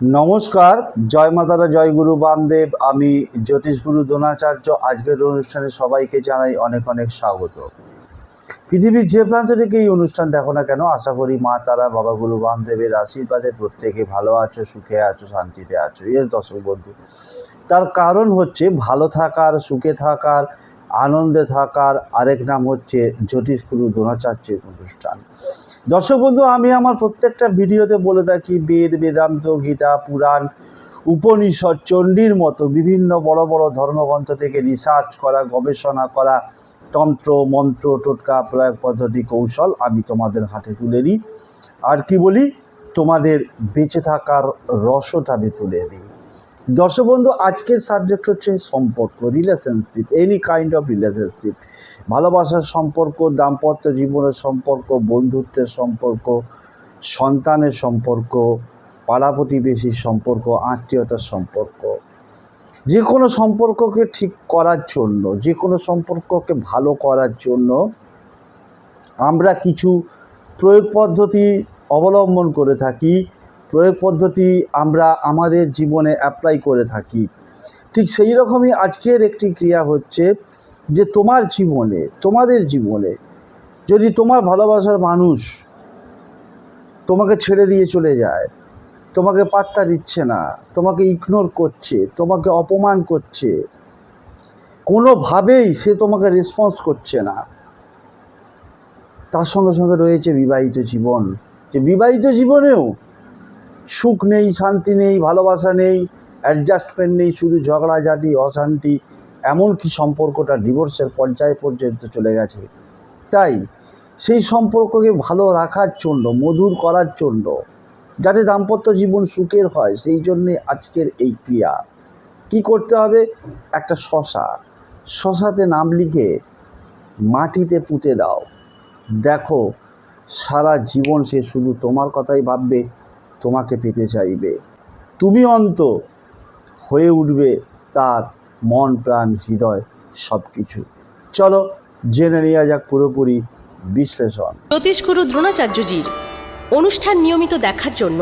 নমস্কার, জয় মাতারা, জয় গুরু বামদেব। আমি জ্যোতিষগুরু দ্রোণাচার্য। আজকের অনুষ্ঠানে সবাইকে জানাই অনেক অনেক স্বাগত। পৃথিবীর যে প্রান্ত থেকে এই অনুষ্ঠান দেখো না কেন, আশা করি মা, তারা, বাবা, গুরু বামদেবের আশীর্বাদে প্রত্যেকে ভালো আছো, সুখে আছো, শান্তিতে আছো। এর দর্শক বন্ধু, তার কারণ হচ্ছে ভালো থাকার, সুখে থাকার আনন্দে থাকার আরেক নাম হচ্ছে জ্যোতিষগুরু দ্রোণাচার্যের অনুষ্ঠান। দর্শক বন্ধু, আমি আমার প্রত্যেকটা ভিডিওতে বলে থাকি, বেদ, বেদান্ত, গীতা, পুরাণ, উপনিষদ, চণ্ডীর মতো বিভিন্ন বড় বড় ধর্মগ্রন্থ থেকে রিসার্চ করা, গবেষণা করা, তন্ত্র, মন্ত্র, টোটকা, প্রয়োগ পদ্ধতি, কৌশল আমি তোমাদের হাতে তুলে দিই। আর কি বলি, তোমাদের বেঁচে থাকার রসটা আমি তুলে দিই। দর্শক বন্ধু, আজকের সাবজেক্ট হচ্ছে সম্পর্ক relationship any kind of relationship ভালোবাসার সম্পর্ক, দাম্পত্য জীবনের সম্পর্ক, বন্ধুত্বের সম্পর্ক, সন্তানের সম্পর্ক, পাড়া প্রতিবেশীর সম্পর্ক, আত্মীয়তার সম্পর্ক। যে কোনো সম্পর্ককে ঠিক করার জন্য, যে কোনো সম্পর্ককে ভালো করার জন্য আমরা কিছু প্রয়োগ পদ্ধতি অবলম্বন করে থাকি। প্রয়োগ পদ্ধতি আমরা আমাদের জীবনে অ্যাপ্লাই করে থাকি। ঠিক সেই রকমই আজকের একটি ক্রিয়া হচ্ছে যে তোমার জীবনে, তোমাদের জীবনে যদি তোমার ভালোবাসার মানুষ তোমাকে ছেড়ে দিয়ে চলে যায়, তোমাকে পাত্তা দিচ্ছে না, তোমাকে ইগনোর করছে, তোমাকে অপমান করছে, কোনোভাবেই সে তোমাকে রেসপন্স করছে না, তার সঙ্গে সঙ্গে রয়েছে বিবাহিত জীবন। যে বিবাহিত জীবনেও সুখ নেই, শান্তি নেই, ভালোবাসা নেই অ্যাডজাস্টমেন্ট নেই, শুধু ঝগড়াঝাটি, অশান্তি এমনকি সম্পর্কটা ডিভোর্সের পর্যায় পর্যন্ত চলে গেছে? তাই সেই সম্পর্ককে ভালো রাখার জন্য, মধুর করার জন্য, যাতে দাম্পত্য জীবন সুখের হয়, সেই জন্যে আজকের এই ক্রিয়া। কি করতে হবে? একটা শশা। শশাতে নাম লিখে মাটিতে পুঁতে দাও। দেখো, সারা জীবন সে শুধু তোমার কথাই ভাববে তোমাকে পেতে চাইবে। তুমি অন্ত হয়ে উঠবে তার মন প্রাণ হৃদয় সব কিছু চলো জেনে নেওয়া যাক পুরোপুরি বিশ্লেষণ। জ্যোতিষগুরু দ্রোণাচার্যজির অনুষ্ঠান নিয়মিত দেখার জন্য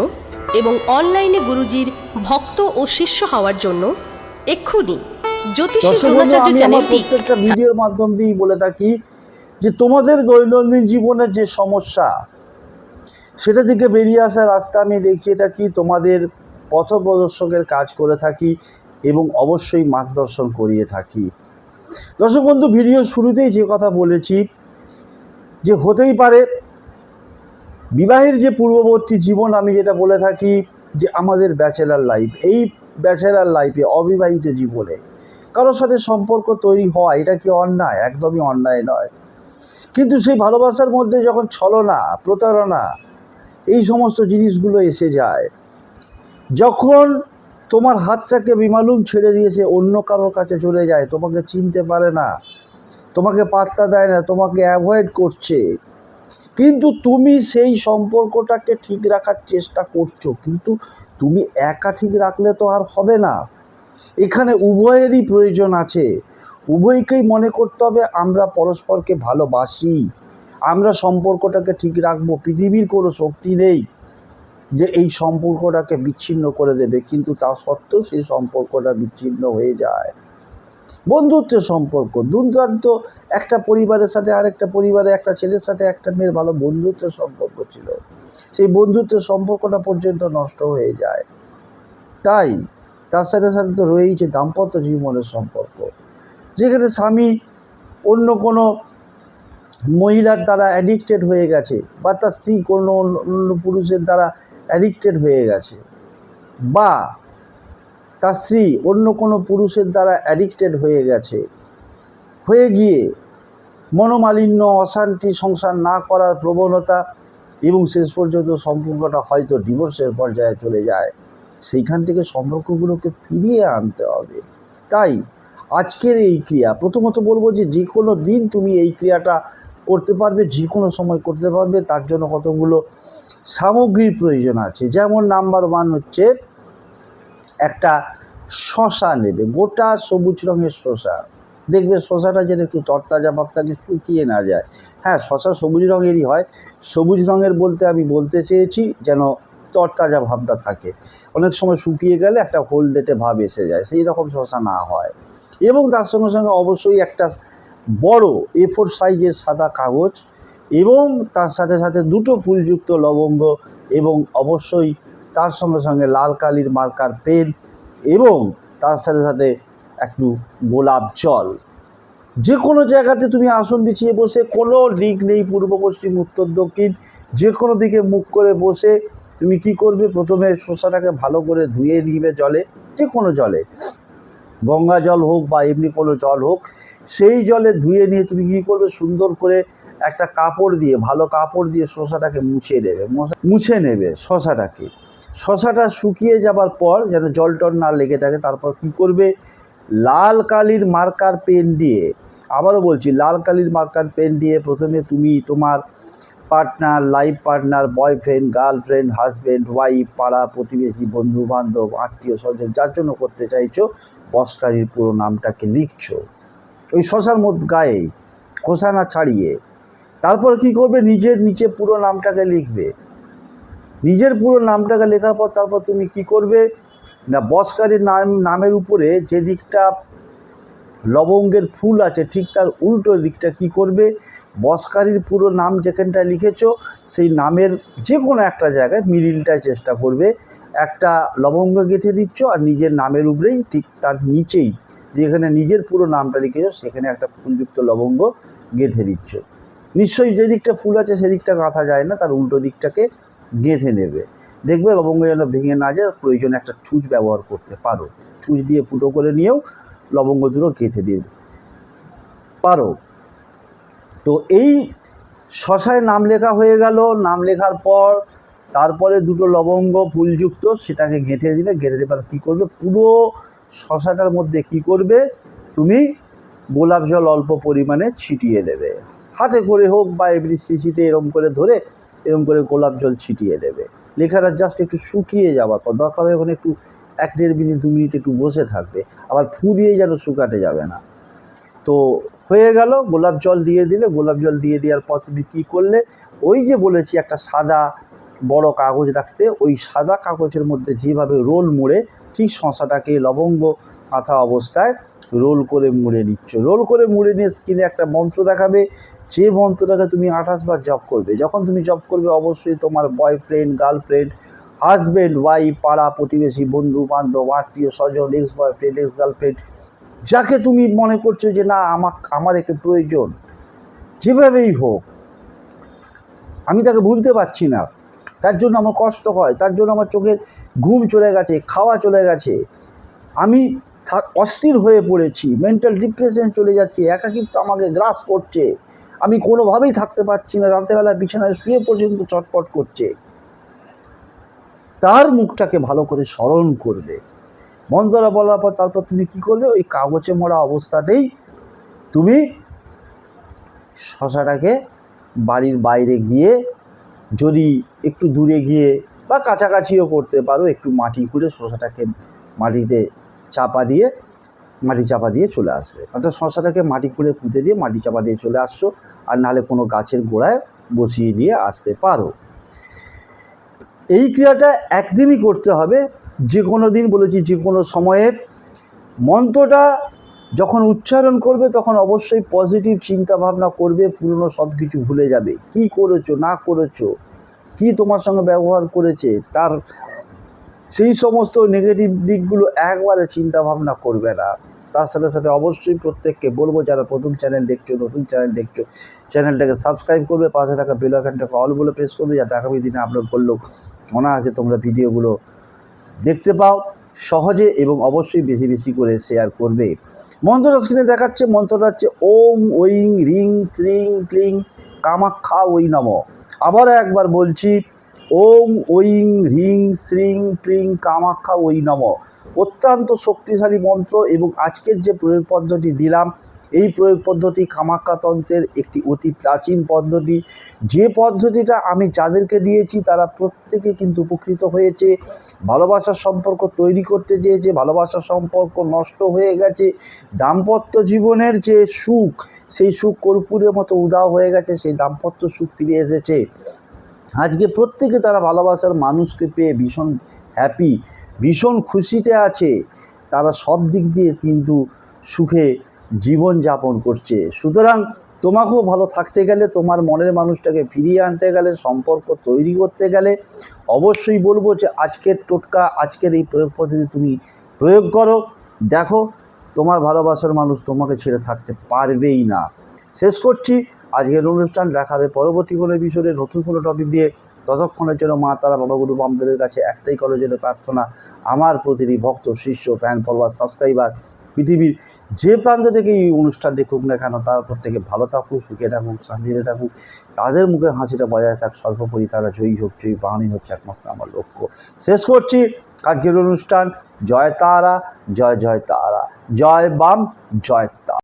এবং অনলাইনে গুরুজির ভক্ত ও শিষ্য হওয়ার জন্য এক্ষুনি জ্যোতিষী দ্রোণাচার্য চ্যানেলটি প্রত্যেকটা ভিডিওর মাধ্যম দিয়েই বলে থাকি যে তোমাদের দৈনন্দিন জীবনের যে সমস্যা সেটা থেকে বেরিয়ে আসার রাস্তা আমি দেখিয়ে থাকি, তোমাদের পথপ্রদর্শকের কাজ করে থাকি এবং অবশ্যই মার্গদর্শন করিয়ে থাকি। দর্শক বন্ধু, ভিডিও শুরুতেই যে কথা বলেছি, যে হতেই পারে, বিবাহের যে পূর্ববর্তী জীবন আমি যেটা বলে থাকি যে আমাদের ব্যাচেলার লাইফ, এই ব্যাচেলার লাইফে, অবিবাহিত জীবনে, কারোর সাথে সম্পর্ক তৈরি হওয়া, এটা কি অন্যায়? একদমই অন্যায় নয়। কিন্তু সেই ভালোবাসার মধ্যে যখন ছলনা, প্রতারণা এই সমস্ত জিনিসগুলো এসে যায়। যখন তোমার হাতটাকে বিমালুম ছেড়ে দিয়েছে, অন্য কারোর কাছে চলে যায়, তোমাকে চিনতে পারে না, তোমাকে পাত্তা দেয় না, তোমাকে অ্যাভয়েড করছে। কিন্তু তুমি সেই সম্পর্কটাকে ঠিক রাখার চেষ্টা করছ, কিন্তু তুমি একা ঠিক রাখলে তো আর হবে না। এখানে উভয়েরই প্রয়োজন আছে। উভয়কেই মনে করতে হবে, আমরা পরস্পরকে ভালোবাসি। আমরা সম্পর্কটাকে ঠিক রাখব, পৃথিবীর কোনো শক্তি নেই যে এই সম্পর্কটাকে বিচ্ছিন্ন করে দেবে, কিন্তু তা সত্ত্বেও সেই সম্পর্কটা বিচ্ছিন্ন হয়ে যায়। বন্ধুত্বের সম্পর্ক, দুর্দান্ত একটা পরিবারের সাথে আরেকটা পরিবারে, একটা ছেলের সাথে একটা মেয়ের ভালো বন্ধুত্বের সম্পর্ক ছিল। সেই বন্ধুত্বের সম্পর্কটা পর্যন্ত নষ্ট হয়ে যায়। তাই তার সাথে সাথে তো রয়েইছে দাম্পত্য জীবনের সম্পর্ক, যেখানে স্বামী অন্য কোনো মহিলার দ্বারা অ্যাডিক্টেড হয়ে গেছে বা তার স্ত্রী কোনো অন্য পুরুষের দ্বারা অ্যাডিক্টেড হয়ে গেছে বা তার স্ত্রী অন্য কোনো পুরুষের দ্বারা অ্যাডিক্টেড হয়ে গেছে, হয়ে গিয়ে মনোমালিন্য, অশান্তি সংসার না করার প্রবণতা এবং শেষ পর্যন্ত সম্পর্কটা হয়তো ডিভোর্সের পর্যায়ে চলে যায়। সেইখান থেকে সম্পর্কগুলোকে ফিরিয়ে আনতে হবে। তাই আজকের এই ক্রিয়া, প্রথমত বলব যে যে কোনো দিন তুমি এই ক্রিয়াটা করতে পারবে, যে কোনো সময় করতে পারবে, তার জন্য কতগুলো সামগ্রীর প্রয়োজন আছে। যেমন নাম্বার ওয়ান হচ্ছে, একটা শশা নেবে, গোটা সবুজ রঙের শশা। দেখবে শশাটা যেন একটু তরতাজা ভাব থাকে শুকিয়ে না যায়। হ্যাঁ শশা সবুজ রঙেরই হয়। সবুজ রঙের বলতে আমি বলতে চেয়েছি যেন তরতাজা ভাবটা থাকে। অনেক সময় শুকিয়ে গেলে একটা হলদেটে ভাব এসে যায়, সেই রকম শশা না হয়। এবং তার সঙ্গে সঙ্গে অবশ্যই একটা বড় এ ফোর সাইজের সাদা কাগজ এবং তার সাথে সাথে দুটো ফুলযুক্ত লবঙ্গ এবং অবশ্যই তার সঙ্গে সঙ্গে লাল কালির মার্কার পেন এবং তার সাথে সাথে একটু গোলাপ জল। যে কোনো জায়গাতে তুমি আসন বিছিয়ে বসে, কোনো দিক নেই পূর্ব, পশ্চিম, উত্তর, দক্ষিণ যে কোনো দিকে মুখ করে বসে তুমি কি করবে? প্রথমে শসাটাকে ভালো করে ধুয়ে নিবে জলে যে কোনো জলে। গঙ্গা জল হোক বা এমনি কোনো জল হোক সেই জলে ধুয়ে নিয়ে তুমি কী করবে? সুন্দর করে একটা কাপড় দিয়ে, ভালো কাপড় দিয়ে শশাটাকে মুছে নেবে। মুছে নেবে শশাটাকে। শশাটা শুকিয়ে যাবার পর যেন জল টল না লেগে থাকে, তারপর কী করবে? লাল কালির মার্কার পেন দিয়ে, আবারও বলছি, লাল কালির মার্কার পেন দিয়ে প্রথমে তুমি তোমার partner, life partner, boyfriend, girlfriend, husband, wife, পাড়া, প্রতিবেশী বন্ধু বান্ধব আত্মীয় স্বজন যার জন্য করতে চাইছো, বসকারীর পুরো নামটাকে লিখছো। ওই শশার মধ্যে গায়ে খোসা না ছাড়িয়ে, তারপর কি করবে? নিজের নিচে পুরো নামটাকে লিখবে। নিজের পুরো নামটাকে লেখার পর তারপর তুমি কি করবে? না, বসকারীর নাম, নামের উপরে যে দিকটা লবঙ্গের ফুল আছে, ঠিক তার উল্টো দিকটা কি করবে? বসকারীর পুরো নাম যেখানটায় লিখেছো, সেই নামের যে কোনো একটা জায়গায় মিডিলটায় চেষ্টা করবে। একটা লবঙ্গ গেঁথে দিচ্ছ আর নিজের নামের উপরেই ঠিক তার নিচেই যেখানে নিজের পুরো নামটা লিখেছো, সেখানে একটা ফুলযুক্ত লবঙ্গ গেঁথে দিচ্ছ। নিশ্চয়ই যে দিকটা ফুল আছে সেদিকটা গাঁথা যায় না, তার উল্টো দিকটাকে গেঁথে নেবে। দেখবে লবঙ্গ যেন ভেঙে না যায়, প্রয়োজনে একটা ছুঁচ ব্যবহার করতে পারো। ছুঁচ দিয়ে ফুটো করে নিয়েও লবঙ্গ দুটো গেঁথে দিয়ে পারো। তো এই শশায় নাম লেখা হয়ে গেল। নাম লেখার পর তারপরে দুটো লবঙ্গ ফুলযুক্ত, সেটাকে গেঁথে দিলে, গেঁথে দেবার কী করবে? পুরো শশাটার মধ্যে কি করবে? তুমি গোলাপ জল অল্প পরিমাণে ছিটিয়ে দেবে। হাতে করে হোক বা এমনি শিশিতে এরম করে ধরে এরম করে গোলাপ জল ছিটিয়ে দেবে। লেখাটা জাস্ট একটু শুকিয়ে যাওয়ার পর, দরকার হয় ওখানে একটু এক দেড় মিনিট, দু মিনিট একটু বসে থাকবে। আবার ফুরিয়ে যেন শুকাতে যাবে না। তো হয়ে গেল, গোলাপ জল দিয়ে দিলে, গোলাপ জল দিয়ে দেওয়ার পর তুমি কী করলে? ওই যে বলেছি একটা সাদা বড় কাগজ রাখতে, ওই সাদা কাগজের মধ্যে যেভাবে রোল মুড়ে ঠিক শশাটাকে লবঙ্গ কাঁথা অবস্থায় রোল করে মুড়ে নিচ্ছ। রোল করে মুড়ে নিয়ে স্ক্রিনে একটা মন্ত্র দেখাবে। যে মন্ত্রটাকে তুমি আঠাশ বার জপ করবে, যখন তুমি জব করবে অবশ্যই তোমার বয়ফ্রেন্ড গার্লফ্রেন্ড হাজব্যান্ড ওয়াইফ পাড়া, প্রতিবেশী, বন্ধু, বান্ধব, আত্মীয়, স্বজন এক্স বয়ফ্রেন্ড এক্স গার্লফ্রেন্ড যাকে তুমি মনে করছ যে না, আমার আমার একে প্রয়োজন, যেভাবেই হোক, আমি তাকে ভুলতে পারছি না। তার জন্য আমার কষ্ট হয়, তার জন্য আমার চোখের ঘুম চলে গেছে, খাওয়া চলে গেছে। আমি অস্থির হয়ে পড়েছি মেন্টাল ডিপ্রেশন চলে যাচ্ছে, একাকিত্ব আমাকে গ্রাস করছে। আমি কোনোভাবেই থাকতে পারছি না, রাত্রেবেলা বিছানায় শুয়ে পর্যন্ত চটপট করছে। তার মুখটাকে ভালো করে স্মরণ করবে। মন্ত্রটা বলার পর তারপর তুমি কি করবে ওই কাগজে মোড়া অবস্থাতেই তুমি শশাটাকে বাড়ির বাইরে গিয়ে যদি একটু দূরে গিয়ে বা কাছাকাছিও করতে পারো, একটু মাটি খুঁড়ে শশাটাকে মাটিতে চাপা দিয়ে, মাটি চাপা দিয়ে চলে আসবে। অর্থাৎ শশাটাকে মাটি খুঁড়ে পুঁতে দিয়ে মাটি চাপা দিয়ে চলে আসছো, আর নাহলে কোনো গাছের গোড়ায় বসিয়ে দিয়ে আসতে পারো। এই ক্রিয়াটা একদিনই করতে হবে। যে কোনো দিন বলেছি যে কোনো সময়ে মন্ত্রটা যখন উচ্চারণ করবে, তখন অবশ্যই পজিটিভ চিন্তা ভাবনা করবে, পুরনো সব কিছু ভুলে যাবে। কি করেছ, না করেছ, কি তোমার সঙ্গে ব্যবহার করেছে, তার সেই সমস্ত নেগেটিভ দিকগুলো একবারে চিন্তা ভাবনা করবে না। তার সাথে সাথে অবশ্যই প্রত্যেককে বলব, যারা প্রথম চ্যানেল দেখছ, নতুন চ্যানেল দেখছ চ্যানেলটাকে সাবস্ক্রাইব করবে, পাশে থাকা বেল আইকনটাকে অল বলে প্রেস করবে, যাতে আগামী দিনে আপলোড করলেও আছে তোমরা ভিডিওগুলো দেখতে পাও। সহজে এবং অবশ্যই বেশি বেশি করে শেয়ার করবে। মন্ত্রটা স্ক্রিনে দেখাচ্ছে, মন্ত্রটা হচ্ছে ওম, ওইং, রিং, শ্রিং, ক্লিং কামাক্ষা ওই নম। আবার একবার বলছি ওম ওইং রিং শ্রিং ক্লিং কামাক্ষা ওই নম। অত্যন্ত শক্তিশালী মন্ত্র এবং আজকের যে প্রয়োগ পদ্ধতি দিলাম, এই প্রয়োগ পদ্ধতি কামাক্ষাতন্ত্রের একটি অতি প্রাচীন পদ্ধতি। যে পদ্ধতিটা আমি যাদেরকে দিয়েছি, তারা প্রত্যেকে কিন্তু উপকৃত হয়েছে। ভালোবাসার সম্পর্ক তৈরি করতে চেয়েছে, ভালোবাসার সম্পর্ক নষ্ট হয়ে গেছে। দাম্পত্য জীবনের যে সুখ, সেই সুখ কর্পূরের মতো উদাও হয়ে গেছে, সেই দাম্পত্য সুখ ফিরে এসেছে। আজকে প্রত্যেকে তারা ভালোবাসার মানুষকে পেয়ে ভীষণ হ্যাপি ভীষণ খুশিতে আছে। তারা সব দিক দিয়ে কিন্তু সুখে জীবন যাপন করছে। সুতরাং তোমাকেও ভালো থাকতে গেলে, তোমার মনের মানুষটাকে ফিরিয়ে আনতে গেলে, সম্পর্ক তৈরি করতে গেলে অবশ্যই বলব যে আজকের টোটকা, আজকের এই প্রয়োগ পদ্ধতি তুমি প্রয়োগ করো। দেখো, তোমার ভালোবাসার মানুষ তোমাকে ছেড়ে থাকতে পারবেই না। শেষ করছি। আজকের অনুষ্ঠান দেখাবে পরবর্তী কোনো বিষয়ে নতুন কোনো টপিক দিয়ে ততক্ষণের জন্য মা, তারা, বাবা, গুরু বামদের কাছে একটাই কলেজের প্রার্থনা, আমার প্রতিটি ভক্ত, শিষ্য ফ্যান ফলোয়ার সাবস্ক্রাইবার পৃথিবীর যে প্রান্ত থেকে এই অনুষ্ঠান দেখুক না কেন, তার প্রত্যেকে ভালো থাকুক, সুখে থাকুক, শান্তিতে থাকুক। তাদের মুখে হাসিটা বজায় থাক, সর্বোপরি তারা জয়ী হোক, জয়ী বাহানি হচ্ছে একমাত্র আমার লক্ষ্য। শেষ করছি আজকের অনুষ্ঠান। জয় তারা, জয় জয় তারা। জয় বাম, জয় তারা।